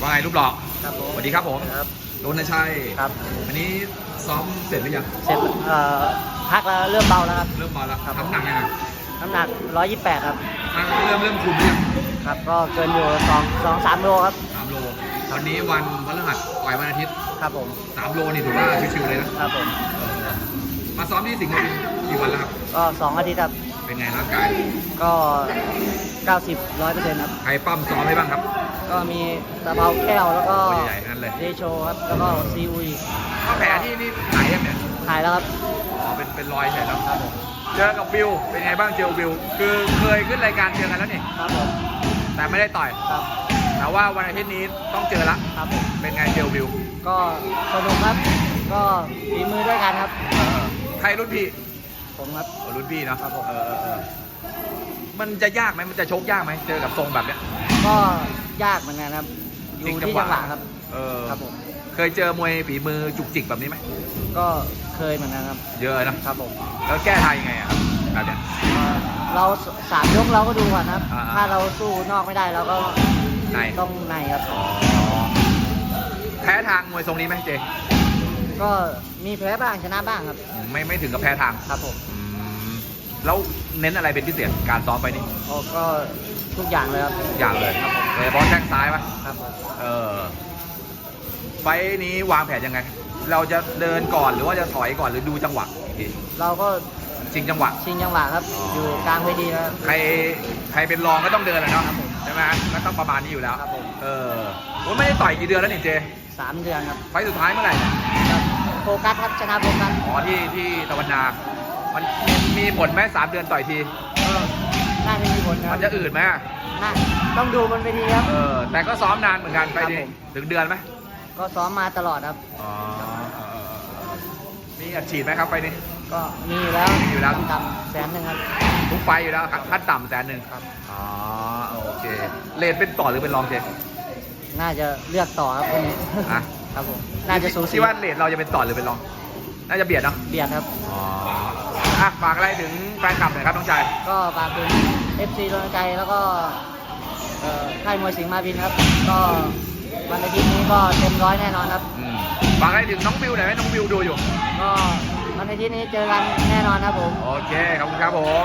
ว่าไงรูปหล่อครับผมสวัสดีครับผมครับโดนชัยครับอันนี้ซ้อมเสร็จหรือยังเสร็จเอ่อพักแล้วเริ่มเบาแล้วครับเริ่มมาแล้วครับทำหนักยังไงน้ำหนัก 128 ครับอะเริ่มเริ่มคุมหรือยังครับก็เกินอยู่2 2 3โลครับสามโลตอนนี้วันพฤหัสปล่อยวันอาทิตย์ครับผมสามโลนี่ถือว่าชิวๆเลยนะครับผมมาซ้อมที่สิงห์บุรีกี่วันแล้วครับก็2อาทิตย์ครับเป็นไงร่างกายก็ 90 100%ครับใครปั้มซ้อมให้บ้างครับ ก็มีตะเภาแก้วแล้วก็ตัวใหญ่ๆทั้งนั้นเลย เดโชครับแล้วก็ซีอุยก็แผลที่นี่หายยังเนี่ยหายแล้วครับอ๋อเป็นเป็นรอยเฉยแล้วครับผมเจอกับบิวเป็นไงบ้างเจอบิว คือเคยขึ้นรายการเจอกันแล้วนี่ครับผมแต่ไม่ได้ต่อย ครับแต่ว่าวันอาทิตย์นี้ต้องเจอละครับผมเป็นไงเจอบิวก็สนุกครับ ก็ฝีมือด้วยกันครับ เออใครรุ่นพี่ผมครับ เออรุ่นพี่เนาะครับผม เออเออเออมันจะยากไหมมันจะชกยากไหมเจอกับทรงแบบเนี้ยก็ ยากเหมือนกันครับ อยู่ที่จังหวะครับ เออครับผมเคยเจอมวยฝีมือจุกจิกแบบนี้ไหมก็เคยเหมือนกันครับ เยอะนะครับผมแล้วแก้ทางยังไงอะครับแบบเนี้ยเอ่อเราสามยกเราก็ดูก่อนครับ อ่าๆ ถ้าเราสู้นอกไม่ได้เราก็ในต้องในครับอ๋อแพ้ทางมวยทรงนี้ไหมเจ ก็มีแพ้บ้างชนะบ้างครับ ไม่ไม่ถึงกับแพ้ทางครับผม อืม แล้วเน้นอะไรเป็นพิเศษการซ้อมไปนี่โอ้ก็ทุกอย่างเลยครับอย่างเลยโดยเฉพาะแข้งซ้ายปะครับผมเออไฟล์นี้วางแผนยังไง เราจะเดินก่อนหรือว่าจะถอยก่อนหรือดูจังหวะอีกทีเราก็จริงจังหวะ ชิงจังหวะครับอ๋อออยู่กลางเวทีครับ ใครใครเป็นรองก็ต้องเดินแหละเนาะครับผมใช่ไหมก็ต้องประมาณนี้อยู่แล้วครับผม เออว่าไม่ได้ต่อยกี่เดือนแล้วนี่เจ สามเดือนครับไฟล์สุดท้ายเมื่อไหร่เนี่ยครับโฟกัสครับชนะโฟกัส อ๋อที่ที่ตะวันนา มันมีมีผลไหมสามเดือนต่อยทีก็น่าจะมีผลครัมับนจะอืดไหมน่าต้องดูบนเวทีครับ เออ แต่ก็ซ้อมนานเหมือนกันไปดิครับผม ถึงเดือนไหมก็ซ้อมมาตลอดครับ อ๋อเออเออเออเออมีอัดฉีดไหมครับไปนี่ก็มีอยู่แล้วมีอยู่แล้ว ต่ำๆแสนหนึ่งครับ ทุกไฟล์อยู่แล้วครับขั้นต่ำแสนหนึ่งครับ อ๋อโอเคเลทเป็นต่อหรือเป็นรองเจน่าจะเลือกต่อครับคนนี้ อะ ครับผม น่าจะสูสีคิดว่าเลทเราจะเป็นต่อหรือเป็นรอง น่าจะเบียดเนาะ เบียดครับ อ๋อ อะฝากอะไรถึงแฟนคลับหน่อยครับน้องชายก็ฝากถึง FC ดวงใจแล้วก็เอ่อค่ายมวยสิงห์มาบินครับ ก็วันอาทิตย์นี้ก็เต็มร้อยแน่นอนครับ อืมฝากอะไรถึงน้องวิวหน่อยไหมน้องวิวดูอยู่ ก็วันอาทิตย์นี้เจอกันแน่นอนครับผม โอเค ขอบคุณครับผม